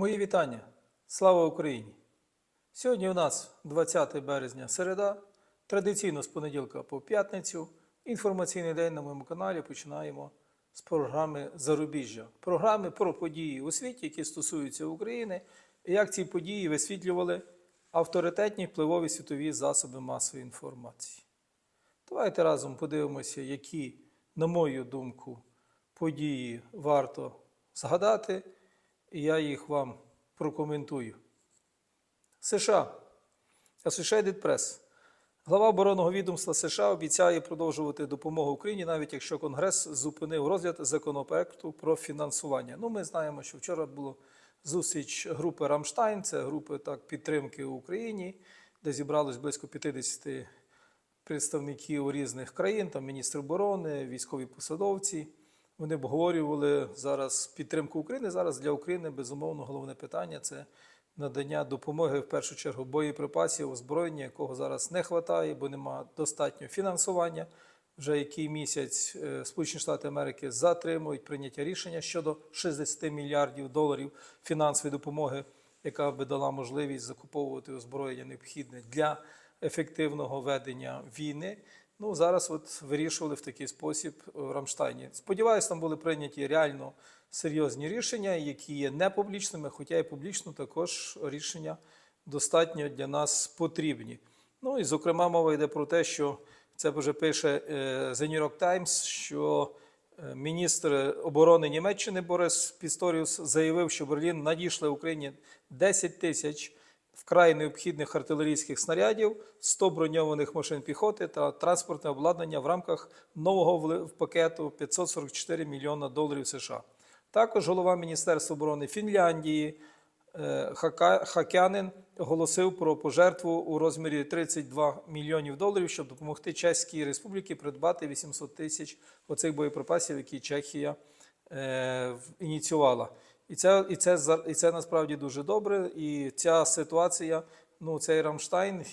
Мої вітання. Слава Україні! Сьогодні у нас 20 березня середа. Традиційно з понеділка по п'ятницю. Інформаційний день на моєму каналі починаємо з програми Зарубіжжя. Програми про події у світі, які стосуються України, і як ці події висвітлювали авторитетні впливові світові засоби масової інформації. Давайте разом подивимося, які, на мою думку, події варто згадати, і я їх вам прокоментую. США. Associated Press. Глава оборонного відомства США обіцяє продовжувати допомогу Україні, навіть якщо Конгрес зупинив розгляд законопроекту про фінансування. Ну, ми знаємо, що вчора була зустріч групи Рамштайн, це групи так, підтримки Україні, де зібралось близько 50 представників різних країн, там міністр оборони, військові посадовці. Вони обговорювали зараз підтримку України. Зараз для України безумовно головне питання це надання допомоги в першу чергу боєприпасів, озброєння, якого зараз не вистачає, бо немає достатнього фінансування. Вже який місяць е, Сполучені Штати Америки затримують прийняття рішення щодо 60 мільярдів доларів фінансової допомоги, яка би дала можливість закуповувати озброєння необхідне для ефективного ведення війни. Ну зараз от вирішували в такий спосіб в Рамштайні. Сподіваюсь, там були прийняті реально серйозні рішення, які є не публічними, хоча і публічно також рішення достатньо для нас потрібні. Ну і зокрема, мова йде про те, що це вже пише е, The New York Times, що е, міністр оборони Німеччини Борис Пісторіус заявив, що Берлін надійшли Україні 10 тисяч вкрай необхідних артилерійських снарядів, 100 броньованих машин піхоти та транспортне обладнання в рамках нового пакету 544 мільйона доларів США. Також голова Міністерства оборони Фінляндії е, Хакянин оголосив про пожертву у розмірі 32 мільйонів доларів, щоб допомогти Чеській Республіці придбати 800 тисяч оцих боєприпасів, які Чехія е, ініціювала. І це, і, це, і це насправді дуже добре. І ця ситуація, ну цей Рамштайн,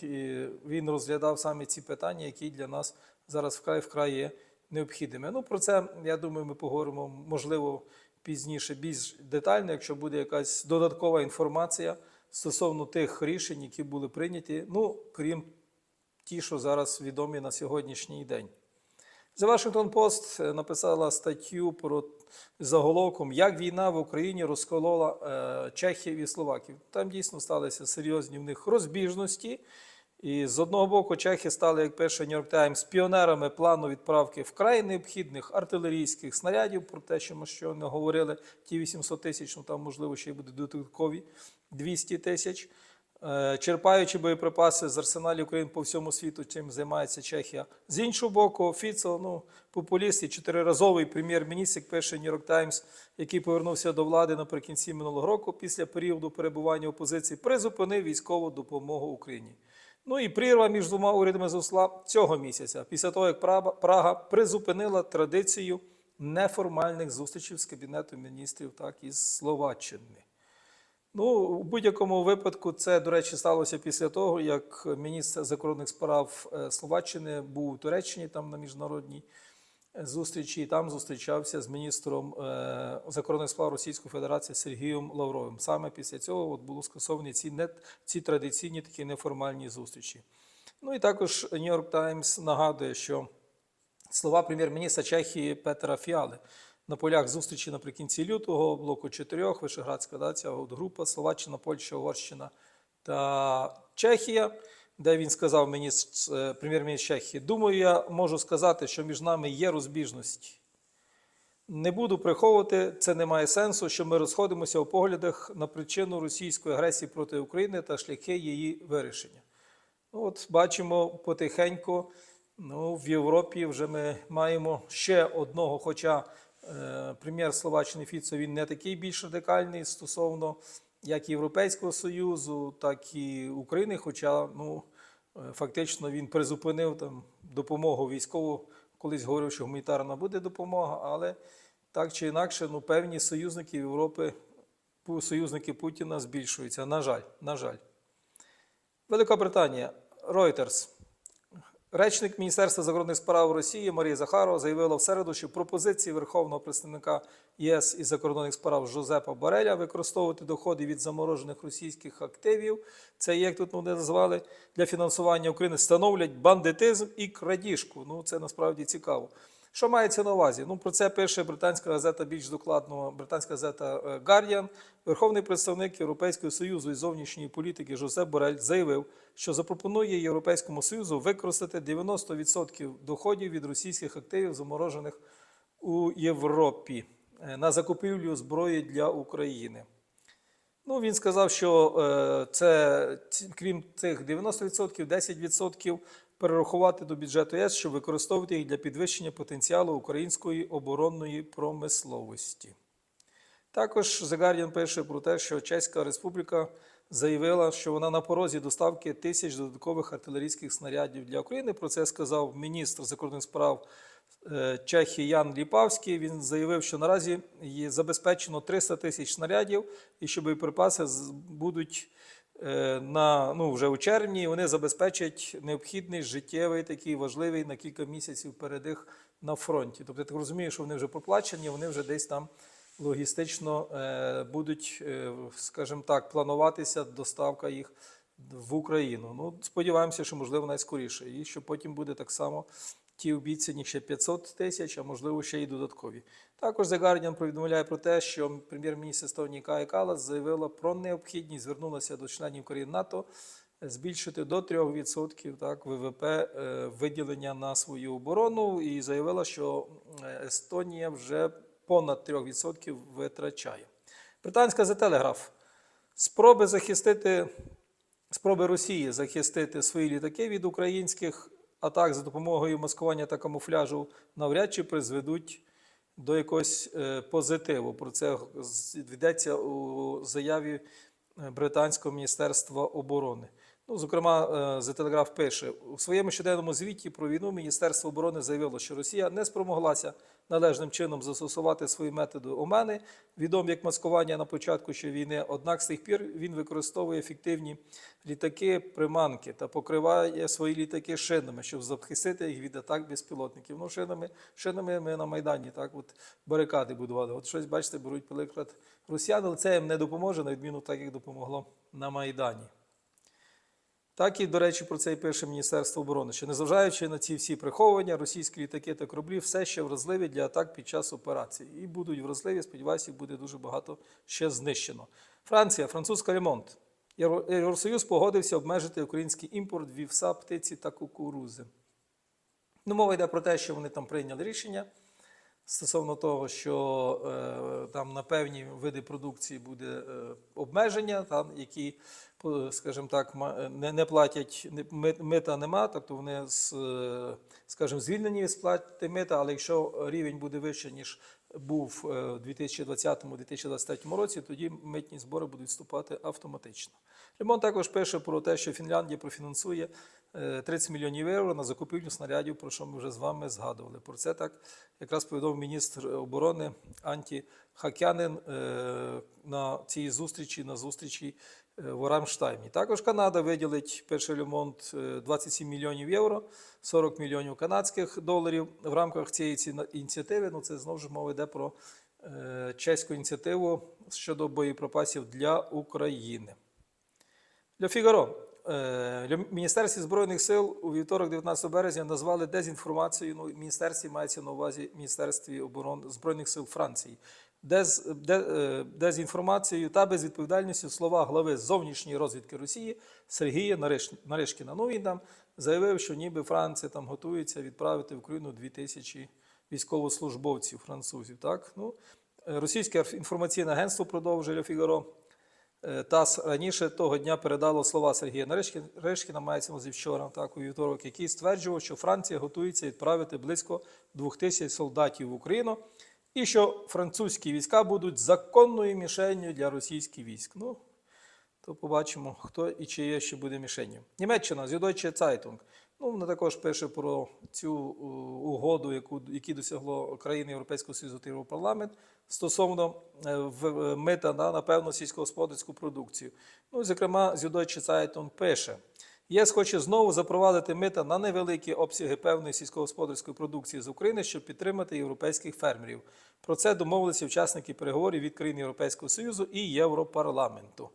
він розглядав саме ці питання, які для нас зараз вкрай вкрай є необхідними. Ну про це я думаю, ми поговоримо можливо пізніше, більш детально, якщо буде якась додаткова інформація стосовно тих рішень, які були прийняті. Ну крім ті, що зараз відомі на сьогоднішній день. The Washington Post е, написала статтю про заголовком, як війна в Україні розколола е, Чехів і Словаків. Там дійсно сталися серйозні в них розбіжності. І з одного боку, чехи стали, як пише York Times, піонерами плану відправки вкрай необхідних артилерійських снарядів, про те, що ми щойно говорили, ті 800 тисяч, ну там, можливо, ще й буде додаткові 200 тисяч. Е, черпаючи боєприпаси з арсеналів України по всьому світу, чим займається Чехія. З іншого боку, Фіцо, ну, популіст і чотириразовий прем'єр-міністр, як пише New York Times, який повернувся до влади наприкінці минулого року після періоду перебування опозиції, призупинив військову допомогу Україні. Ну і прірва між двома урядами зросла цього місяця, після того, як Прага- призупинила традицію неформальних зустрічей з Кабінетом міністрів, так і з Словаччини. Ну, у будь-якому випадку, це, до речі, сталося після того, як міністр закордонних справ е, Словаччини був у Туреччині там на міжнародній е, зустрічі, і там зустрічався з міністром е, закордонних справ Російської Федерації Сергієм Лавровим. Саме після цього от було скасовані ці, не, ці традиційні такі неформальні зустрічі. Ну і також York Times нагадує, що слова прем'єр-міністра Чехії Петера Фіали на полях зустрічі наприкінці лютого блоку чотирьох Вишеградська да, ця от група Словаччина, Польща, Угорщина та Чехія, де він сказав міністр, е, прем'єр-міністр Чехії, думаю, я можу сказати, що між нами є розбіжності. Не буду приховувати, це не має сенсу, що ми розходимося у поглядах на причину російської агресії проти України та шляхи її вирішення. Ну, от бачимо потихеньку, ну, в Європі вже ми маємо ще одного, хоча прем'єр Словаччини Фіцо він не такий більш радикальний стосовно як Європейського Союзу, так і України. Хоча ну, е, фактично він призупинив там допомогу військову, колись говорив, що гуманітарна буде допомога, але так чи інакше, ну, певні союзники Європи, союзники Путіна збільшуються. На жаль, на жаль. Велика Британія, Reuters. Речник Міністерства закордонних справ Росії Марія Захарова заявила в середу, що пропозиції Верховного представника ЄС із закордонних справ Жозепа Бареля використовувати доходи від заморожених російських активів, це як тут вони назвали, для фінансування України становлять бандитизм і крадіжку. Ну це насправді цікаво. Що мається на увазі? Ну про це пише британська газета більш докладно, британська газета е, Guardian. Верховний представник Європейського союзу із зовнішньої політики Жозеп Борель заявив, що запропонує Європейському Союзу використати 90% доходів від російських активів, заморожених у Європі е, на закупівлю зброї для України. Ну, він сказав, що е, це крім цих 90%, 10% перерахувати до бюджету ЄС, щоб використовувати їх для підвищення потенціалу української оборонної промисловості. Також The Guardian пише про те, що Чеська Республіка заявила, що вона на порозі доставки тисяч додаткових артилерійських снарядів для України. Про це сказав міністр закордонних справ е, Чехії Ян Ліпавський. Він заявив, що наразі є забезпечено 300 тисяч снарядів, і що боєприпаси будуть на ну вже у червні. Вони забезпечать необхідний життєвий такий важливий на кілька місяців передих на фронті. Тобто, я так розумію, що вони вже проплачені, вони вже десь там логістично е, будуть, е, скажімо так, плануватися доставка їх в Україну. Ну, сподіваємося, що можливо найскоріше. І що потім буде так само ті обіцяні ще 500 тисяч, а можливо ще й додаткові. Також The Guardian повідомляє про те, що прем'єр-міністр Естонії Кая Калас заявила про необхідність, звернулася до членів країн НАТО збільшити до 3% так, ВВП е, виділення на свою оборону і заявила, що е, Естонія вже понад 3% витрачає. Британська The Telegraph. Спроби захистити спроби Росії захистити свої літаки від українських атак за допомогою маскування та камуфляжу навряд чи призведуть до якогось е, позитиву. Про це йдеться у заяві е, британського міністерства оборони. Ну, зокрема, е, The Telegraph пише у своєму щоденному звіті про війну Міністерство оборони заявило, що Росія не спромоглася належним чином застосувати свої методи омени, відомі як маскування на початку ще війни. Однак з тих пір він використовує ефективні літаки, приманки та покриває свої літаки шинами, щоб захистити їх від атак безпілотників. Ну, шинами, шинами ми на Майдані так от барикади будували. От щось, бачите, беруть приклад росіян, але це їм не допоможе, на відміну так, як допомогло на Майдані. Так і, до речі, про це і пише Міністерство оборони, що незважаючи на ці всі приховування, російські літаки та кораблі все ще вразливі для атак під час операції. І будуть вразливі, сподіваюся, буде дуже багато ще знищено. Франція, французька ремонт. Євросоюз погодився обмежити український імпорт вівса, птиці та кукурузи. Ну, мова йде про те, що вони там прийняли рішення стосовно того, що е, там на певні види продукції буде е, обмеження, там, які, скажімо так, не, не платять мита нема, тобто вони з, е, скажімо, звільнені від сплати мита, але якщо рівень буде вищий, ніж був е, у 2020-2023 році, тоді митні збори будуть вступати автоматично. Ремонт також пише про те, що Фінляндія профінансує е, 30 мільйонів євро на закупівлю снарядів, про що ми вже з вами згадували. Про це так якраз повідомив міністр оборони Анті Хакянин е, на цій зустрічі, на зустрічі е, в Рамштаймі. Також Канада виділить перший ремонт е, 27 мільйонів євро, 40 мільйонів канадських доларів в рамках цієї ціна- ініціативи. Ну, це знову ж мова йде про е, чеську ініціативу щодо боєприпасів для України. Для Фігаро. Е, Міністерстві Збройних сил у вівторок, 19 березня, назвали дезінформацією. Ну, міністерстві мається на увазі Міністерстві оборони Збройних сил Франції. Дез, де, е, дезінформацією та безвідповідальністю слова глави зовнішньої розвідки Росії Сергія Нариш- Наришкіна. Ну, він там заявив, що ніби Франція там готується відправити в Україну 2000 військовослужбовців французів. Так? Ну, е, Російське інформаційне агентство продовжує Фігаро. Е, ТАСС раніше того дня передало слова Сергія Нарешкіна, мається увазі вчора, так, у вівторок, який стверджував, що Франція готується відправити близько 2000 солдатів в Україну і що французькі війська будуть законною мішенню для російських військ. Ну, то побачимо, хто і чиє ще буде мішенью. Німеччина, Süddeutsche Zeitung. Ну, вона також пише про цю е, угоду, яку які досягло країни Європейського Союзу та Європарламент стосовно е, е, мита на, на певну сільськогосподарську продукцію. Ну, зокрема, Süddeutsche Zeitung пише. ЄС хоче знову запровадити мита на невеликі обсяги певної сільськогосподарської продукції з України, щоб підтримати європейських фермерів. Про це домовилися учасники переговорів від країн Європейського Союзу і Європарламенту.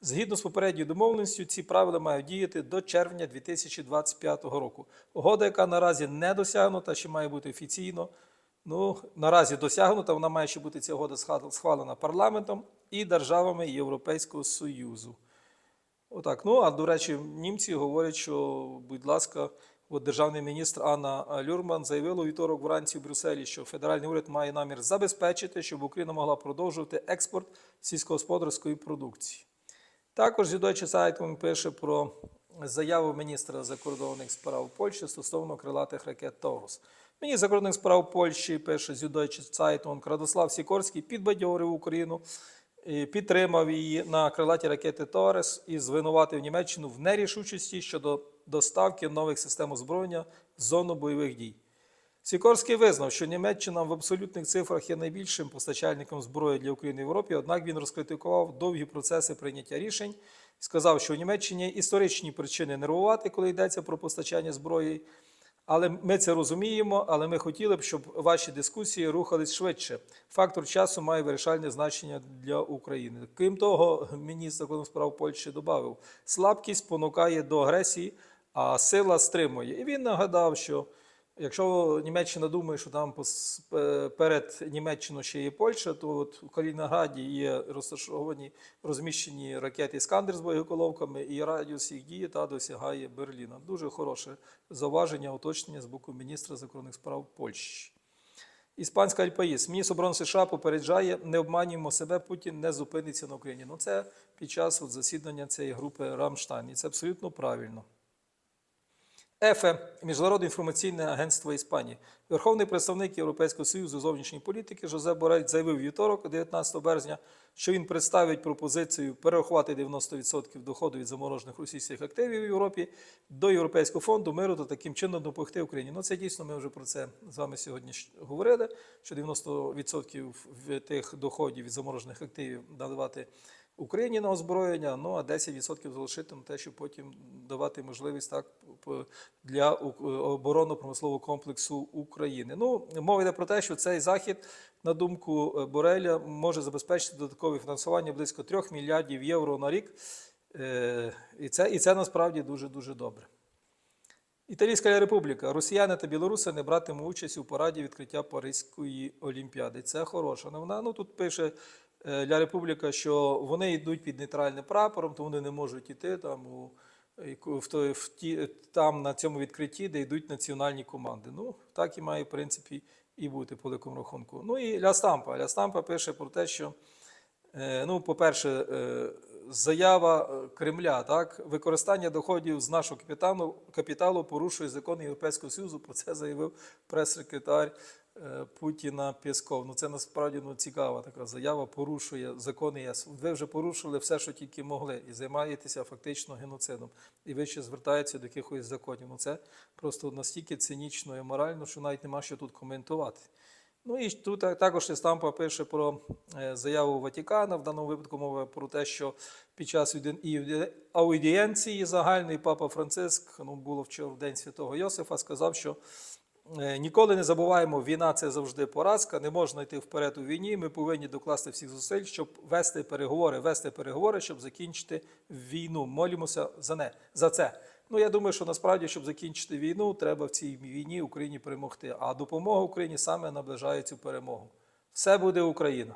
Згідно з попередньою домовленістю, ці правила мають діяти до червня 2025 року. Угода, яка наразі не досягнута, ще має бути офіційно. Ну, наразі досягнута, вона має ще бути ця угода схвалена парламентом і державами Європейського Союзу. Отак. Ну, а до речі, німці говорять, що, будь ласка, от державний міністр Анна Люрман заявила у вівторок вранці в Брюсселі, що федеральний уряд має намір забезпечити, щоб Україна могла продовжувати експорт сільськогосподарської продукції. Також Süddeutsche Zeitung пише про заяву міністра закордонних справ Польщі стосовно крилатих ракет Таурус. Міністр закордонних справ Польщі пише Süddeutsche Zeitung, Радослав Сікорський підбадьорив Україну, підтримав її на крилаті ракети Торес і звинуватив Німеччину в нерішучості щодо доставки нових систем озброєння в зону бойових дій. Сікорський визнав, що Німеччина в абсолютних цифрах є найбільшим постачальником зброї для України в Європі, однак він розкритикував довгі процеси прийняття рішень. Сказав, що у Німеччині історичні причини нервувати, коли йдеться про постачання зброї. Але ми це розуміємо, але ми хотіли б, щоб ваші дискусії рухались швидше. Фактор часу має вирішальне значення для України. Крім того, міністр закордонних справ Польщі додав, слабкість понукає до агресії, а сила стримує. І він нагадав, що якщо Німеччина думає, що там е, перед Німеччиною ще є Польща, то от у Калінінграді є розташовані розміщені ракети Іскандер з боєголовками, і радіус їх дії та досягає Берліна. Дуже хороше зауваження, уточнення з боку міністра закордонних справ Польщі. Іспанська Альпаїс. Міністр оборони США попереджає, не обманюємо себе, Путін не зупиниться на Україні. Ну це під час от засідання цієї групи Рамштайн. І це абсолютно правильно. ЕФЕ Міжнародне інформаційне агентство Іспанії. Верховний представник Європейського союзу зовнішньої політики Жозе Борель заявив вівторок, 19 березня, що він представить пропозицію перерахувати 90% доходу від заморожених російських активів в Європі до Європейського фонду миру та таким чином допомогти Україні. Ну це дійсно ми вже про це з вами сьогодні говорили. Що 90% тих доходів від заморожених активів давати Україні на озброєння, ну а 10% залишити на те, щоб потім давати можливість так для оборонно-промислового комплексу України. Ну, мова йде про те, що цей захід, на думку е, Бореля, може забезпечити додаткове фінансування близько 3 мільярдів євро на рік. Е, І це, і це насправді дуже дуже добре. Італійська республіка. Росіяни та білоруси не братимуть участь у параді відкриття Паризької олімпіади. Це хороша новина. Ну тут пише Ля Республіка, що вони йдуть під нейтральним прапором, то вони не можуть іти там у в той- в ті, там на цьому відкритті, де йдуть національні команди. Ну так і має в принципі і бути по великому рахунку. Ну і Ля Стампа. Ля Стампа пише про те, що Е, Ну, по-перше, е, заява е, Кремля, так, використання доходів з нашого капіталу, капіталу порушує закони Європейського Союзу. Про це заявив прес-секретар е, Путіна Пєсков. Ну, це насправді ну, цікава така заява, порушує закони ЄС. Ви вже порушили все, що тільки могли, і займаєтеся фактично геноцидом. І ви ще звертаєтеся до якихось законів. Ну, це просто настільки цинічно і морально, що навіть нема що тут коментувати. Ну і тут також Стампа пише про е, заяву Ватикана. В даному випадку мова про те, що під час аудієнції загальної папа Франциск, ну було вчора в день святого Йосифа, сказав, що ніколи не забуваємо, війна це завжди поразка, не можна йти вперед у війні. Ми повинні докласти всіх зусиль, щоб вести переговори, вести переговори, щоб закінчити війну. Молімося за не за це. Ну, я думаю, що насправді, щоб закінчити війну, треба в цій війні Україні перемогти. А допомога Україні саме наближає цю перемогу. Все буде Україна.